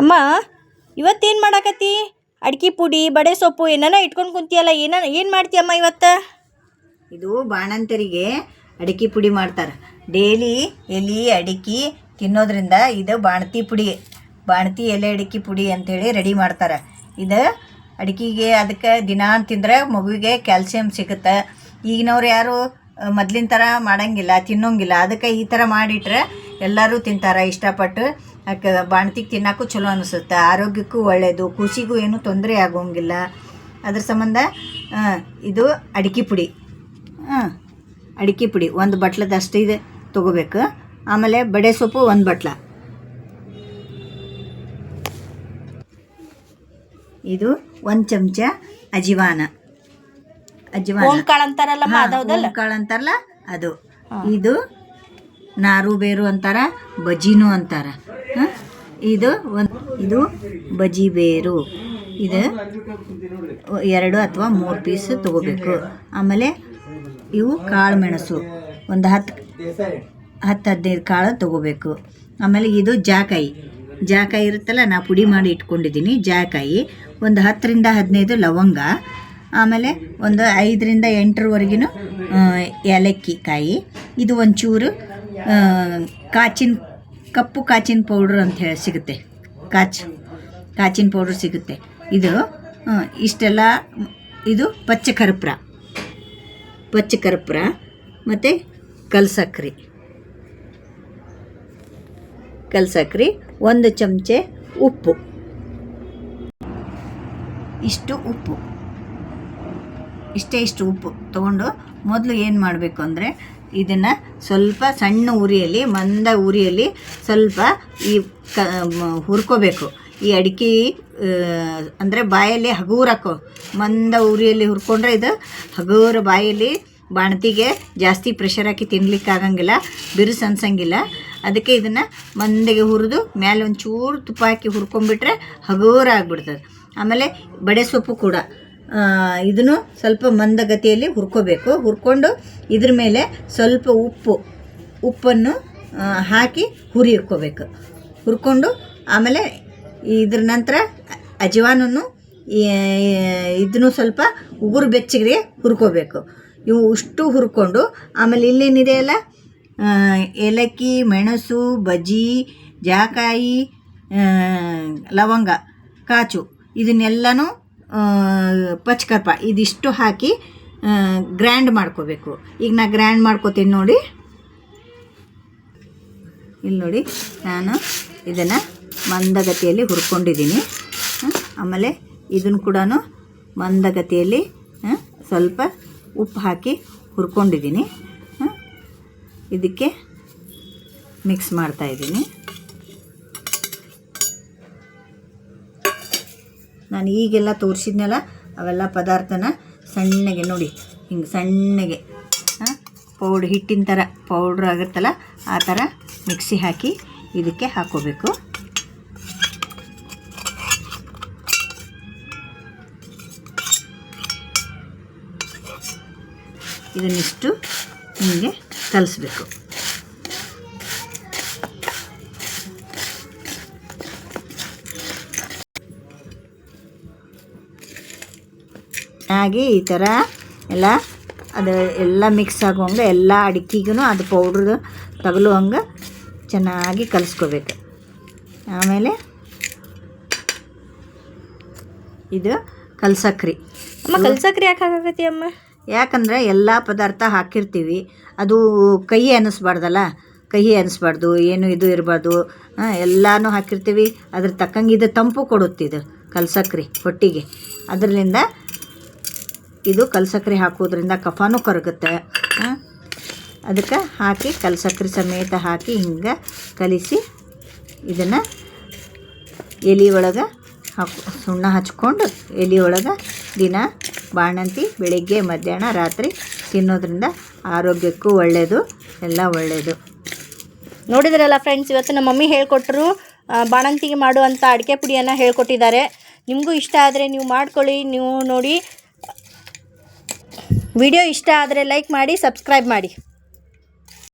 ಅಮ್ಮ, ಇವತ್ತೇನು ಮಾಡಾಕತ್ತಿ? ಅಡ್ಕೆ ಪುಡಿ, ಬಡೆ ಸೊಪ್ಪು ಏನಾನ ಇಟ್ಕೊಂಡು ಕುಂತಿಯಲ್ಲ, ಏನ, ಏನು ಮಾಡ್ತೀಯಮ್ಮ ಇವತ್ತು? ಇದು ಬಾಣಂತರಿಗೆ ಅಡಿಕೆ ಪುಡಿ ಮಾಡ್ತಾರೆ. ಡೈಲಿ ಎಲೆ ಅಡಿಕೆ ತಿನ್ನೋದ್ರಿಂದ ಇದು ಬಾಣತಿ ಪುಡಿ, ಬಾಣತಿ ಎಲೆ ಅಡಿಕೆ ಪುಡಿ ಅಂಥೇಳಿ ರೆಡಿ ಮಾಡ್ತಾರೆ. ಇದು ಅಡಿಕೆಗೆ ಅದಕ್ಕೆ ದಿನಾ ತಿಂದರೆ ಮಗುವಿಗೆ ಕ್ಯಾಲ್ಸಿಯಂ ಸಿಗುತ್ತೆ. ಈಗಿನವ್ರು ಯಾರು ಮೊದ್ಲಿನ ಥರ ಮಾಡೋಂಗಿಲ್ಲ, ತಿನ್ನೋಂಗಿಲ್ಲ. ಅದಕ್ಕೆ ಈ ಥರ ಮಾಡಿಟ್ರೆ ಎಲ್ಲರೂ ತಿಂತಾರೆ ಇಷ್ಟಪಟ್ಟು. ಬಾಣ್ತಿಗೆ ಬಾಣತಿಗೆ ತಿನ್ನೋಕ್ಕೂ ಚಲೋ ಅನಿಸುತ್ತೆ. ಆರೋಗ್ಯಕ್ಕೂ ಒಳ್ಳೆಯದು ಖುಷಿಗೂ ಏನೂ ತೊಂದರೆ ಆಗೋಂಗಿಲ್ಲ. ಅದ್ರ ಸಂಬಂಧ ಇದು ಅಡಿಕೆ ಪುಡಿ. ಹಾಂ ಅಡಿಕೆ ಪುಡಿ ಒಂದು ಬಟ್ಲದಷ್ಟು ಇದೆ ತೊಗೋಬೇಕು. ಆಮೇಲೆ ಬಡೆ ಸೊಪ್ಪು ಒಂದು ಬಟ್ಲ. ಇದು ಒಂದು ಚಮಚ ಅಜಿವಾನ ಅಜಿವಾನ ಕಾಳು ಅಂತಾರಲ್ಲ ಅದು. ಇದು ನಾರು ಬೇರು ಅಂತಾರ ಬಜ್ಜಿನೂ ಅಂತಾರ. ಇದು ಒಂದು ಇದು ಬಜ್ಜಿ ಬೇರು. ಇದು ಎರಡು ಅಥವಾ ಮೂರು ಪೀಸ್ ತಗೋಬೇಕು. ಆಮೇಲೆ ಇವು ಕಾಳು ಮೆಣಸು. ಒಂದು ಹತ್ತು ಹತ್ತು ಹದಿನೈದು ಕಾಳು ತಗೋಬೇಕು. ಆಮೇಲೆ ಇದು ಜಾಕಾಯಿ. ಜಾಕಾಯಿ ಇರುತ್ತಲ್ಲ, ನಾ ಪುಡಿ ಮಾಡಿ ಇಟ್ಕೊಂಡಿದ್ದೀನಿ ಜಾಕಾಯಿ. ಒಂದು ಹತ್ತರಿಂದ ಹದಿನೈದು ಲವಂಗ. ಆಮೇಲೆ ಒಂದು ಐದರಿಂದ ಎಂಟರವರೆಗಿನ ಏಲಕ್ಕಿ ಕಾಯಿ. ಇದು ಒಂಚೂರು ಕಾಚಿನ, ಕಪ್ಪು ಕಾಚಿನ ಪೌಡ್ರ್ ಅಂತ ಹೇಳಿ ಸಿಗುತ್ತೆ. ಕಾಚ್, ಕಾಚಿನ ಪೌಡ್ರ್ ಸಿಗುತ್ತೆ. ಇದು ಇಷ್ಟೆಲ್ಲ, ಇದು ಪಚ್ಚ ಕರ್ಪೂರ. ಪಚ್ಚ ಕರ್ಪೂರ ಮತ್ತು ಕಲ್ಸಕ್ರಿ. ಕಲ್ಸಕ್ರಿ ಒಂದು ಚಮಚೆ ಉಪ್ಪು. ಇಷ್ಟು ಉಪ್ಪು. ಇಷ್ಟೇ ಇಷ್ಟು ಉಪ್ಪು ತೊಗೊಂಡು ಮೊದಲು ಏನು ಮಾಡಬೇಕು ಅಂದರೆ ಇದನ್ನು ಸ್ವಲ್ಪ ಸಣ್ಣ ಉರಿಯಲ್ಲಿ, ಮಂದ ಉರಿಯಲ್ಲಿ ಸ್ವಲ್ಪ ಈ ಕ ಹುರ್ಕೋಬೇಕು. ಈ ಅಡಿಕೆ ಅಂದರೆ ಬಾಯಲ್ಲಿ ಹಗೂರಕ್ಕೋ ಮಂದ ಉರಿಯಲ್ಲಿ ಹುರ್ಕೊಂಡ್ರೆ ಇದು ಹಗೂರ ಬಾಯಲ್ಲಿ ಬಾಣತಿಗೆ ಜಾಸ್ತಿ ಪ್ರೆಷರ್ ಹಾಕಿ ತಿನ್ಲಿಕ್ಕೆ ಆಗಂಗಿಲ್ಲ ಬಿರುಸು ಅನ್ಸಂಗಿಲ್ಲ ಅದಕ್ಕೆ ಇದನ್ನು ಮಂದಿಗೆ ಹುರಿದು ಮೇಲೆ ಒಂಚೂರು ತುಪ್ಪ ಹಾಕಿ ಹುರ್ಕೊಂಡ್ಬಿಟ್ರೆ ಹಗೂರ ಆಗಿಬಿಡ್ತದೆ. ಆಮೇಲೆ ಬಡೆ ಸೊಪ್ಪು ಕೂಡ. ಇದನ್ನು ಸ್ವಲ್ಪ ಮಂದಗತಿಯಲ್ಲಿ ಹುರ್ಕೋಬೇಕು. ಹುರ್ಕೊಂಡು ಇದ್ರ ಮೇಲೆ ಸ್ವಲ್ಪ ಉಪ್ಪು, ಉಪ್ಪನ್ನು ಹಾಕಿ ಹಾಕಿ ಇಟ್ಕೋಬೇಕು. ಹುರ್ಕೊಂಡು ಆಮೇಲೆ ಇದ್ರ ನಂತರ ಅಜವಾನನ್ನು ಇದನ್ನು ಸ್ವಲ್ಪ ಉಗುರು ಬೆಚ್ಚಗೆ ಹುರ್ಕೋಬೇಕು. ಇವು ಉಷ್ಟು ಹುರ್ಕೊಂಡು ಆಮೇಲೆ ಇಲ್ಲೇನಿದೆ ಅಲ್ಲ ಏಲಕ್ಕಿ, ಮೆಣಸು, ಬಜ್ಜಿ, ಜಾಕಾಯಿ ಲವಂಗ ಕಾಚು ಇದನ್ನೆಲ್ಲನೂ ಪಚ್ಕರ್ಪ, ಇದಿಷ್ಟು ಹಾಕಿ ಗ್ರ್ಯಾಂಡ್ ಮಾಡ್ಕೋಬೇಕು. ಈಗ ನಾ ಗ್ರ್ಯಾಂಡ್ ಮಾಡ್ಕೋತೀನಿ ನೋಡಿ. ಇಲ್ಲಿ ನೋಡಿ, ನಾನು ಇದನ್ನು ಮಂದಗತಿಯಲ್ಲಿ ಹುರ್ಕೊಂಡಿದ್ದೀನಿ. ಆಮೇಲೆ ಇದನ್ನು ಕೂಡ ಮಂದಗತಿಯಲ್ಲಿ? ಸ್ವಲ್ಪ ಉಪ್ಪು ಹಾಕಿ ಹುರ್ಕೊಂಡಿದ್ದೀನಿ. ಇದಕ್ಕೆ ಮಿಕ್ಸ್ ಮಾಡ್ತಾಯಿದ್ದೀನಿ ನಾನು ಈಗೆಲ್ಲ ತೋರಿಸಿದ್ನಲ್ಲ, ಅವೆಲ್ಲ ಪದಾರ್ಥನ ಸಣ್ಣಗೆ ನೋಡಿ, ಹಿಂಗೆ ಸಣ್ಣಗೆ ಪೌಡ್ ಹಿಟ್ಟಿನ ಥರ, ಪೌಡ್ರ್ ಆಗುತ್ತಲ್ಲ ಆ ಥರ ಮಿಕ್ಸಿ ಹಾಕಿ ಇದಕ್ಕೆ ಹಾಕೋಬೇಕು. ಇದನ್ನಿಷ್ಟು ಹಿಂಗೆ ಕಲಿಸ್ಬೇಕು. ಹಾಗೆ ಈ ಥರ ಎಲ್ಲ ಅದು ಎಲ್ಲ ಮಿಕ್ಸ್ ಆಗುವಂಗೆ ಎಲ್ಲ ಅಡಿಕೆಗೂ ಅದು ಪೌಡ್ರ್ ತಗಲುವಂಗೆ ಚೆನ್ನಾಗಿ ಕಲಿಸ್ಕೋಬೇಕು. ಆಮೇಲೆ ಇದು ಕಲ್ಸಕ್ರಿ. ಅಮ್ಮ ಕಲ್ಸಕ್ರಿ ಯಾಕೆ ಹಾಕಾಕತ್ತಿ ಅಮ್ಮ? ಯಾಕಂದ್ರೆ ಎಲ್ಲ ಪದಾರ್ಥ ಹಾಕಿರ್ತೀವಿ. ಅದು ಕಹಿ ಅನ್ನಿಸ್ಬಾರ್ದಲ್ಲ ಕಹಿ ಅನ್ನಿಸ್ಬಾರ್ದು ಏನು ಇದು ಇರಬಾರ್ದು ಎಲ್ಲನೂ ಹಾಕಿರ್ತೀವಿ. ಅದ್ರ ತಕ್ಕಂಗೆ ಇದು ತಂಪು ಕೊಡುತ್ತೆ ಇದು ಕಲ್ಸಕ್ರಿ ಹೊಟ್ಟಿಗೆ. ಅದರಿಂದ ಇದು ಕಲ್ಸಕ್ರಿ ಹಾಕೋದ್ರಿಂದ ಕಫಾನೂ ಕರಗುತ್ತೆ. ಅದಕ್ಕೆ ಹಾಕಿ ಕಲ್ಸಕ್ರಿ ಸಮೇತ ಹಾಕಿ ಹಿಂಗೆ ಕಲಿಸಿ ಇದನ್ನು ಎಲೆ ಒಳಗೆ ಹಾಕು ಸುಣ್ಣ ಹಚ್ಕೊಂಡು ಎಲೆ ಒಳಗೆ ದಿನ ಬಾಣಂತಿ, ಬೆಳಿಗ್ಗೆ, ಮಧ್ಯಾಹ್ನ, ರಾತ್ರಿ ತಿನ್ನೋದ್ರಿಂದ ಆರೋಗ್ಯಕ್ಕೂ ಒಳ್ಳೆಯದು ಎಲ್ಲ ಒಳ್ಳೆಯದು ನೋಡಿದ್ರಲ್ಲ ಫ್ರೆಂಡ್ಸ್ ಇವತ್ತು ನಮ್ಮ ಮಮ್ಮಿ ಹೇಳ್ಕೊಟ್ರು ಬಾಣಂತಿಗೆ ಮಾಡುವಂಥ ಅಡಿಕೆ ಪುಡಿಯನ್ನು ಹೇಳ್ಕೊಟ್ಟಿದ್ದಾರೆ. ನಿಮಗೂ ಇಷ್ಟ ಆದರೆ ನೀವು ಮಾಡ್ಕೊಳ್ಳಿ, ನೀವು ನೋಡಿ ವಿಡಿಯೋ ಇಷ್ಟ ಆದರೆ ಲೈಕ್ ಮಾಡಿ ಸಬ್ಸ್ಕ್ರೈಬ್ ಮಾಡಿ.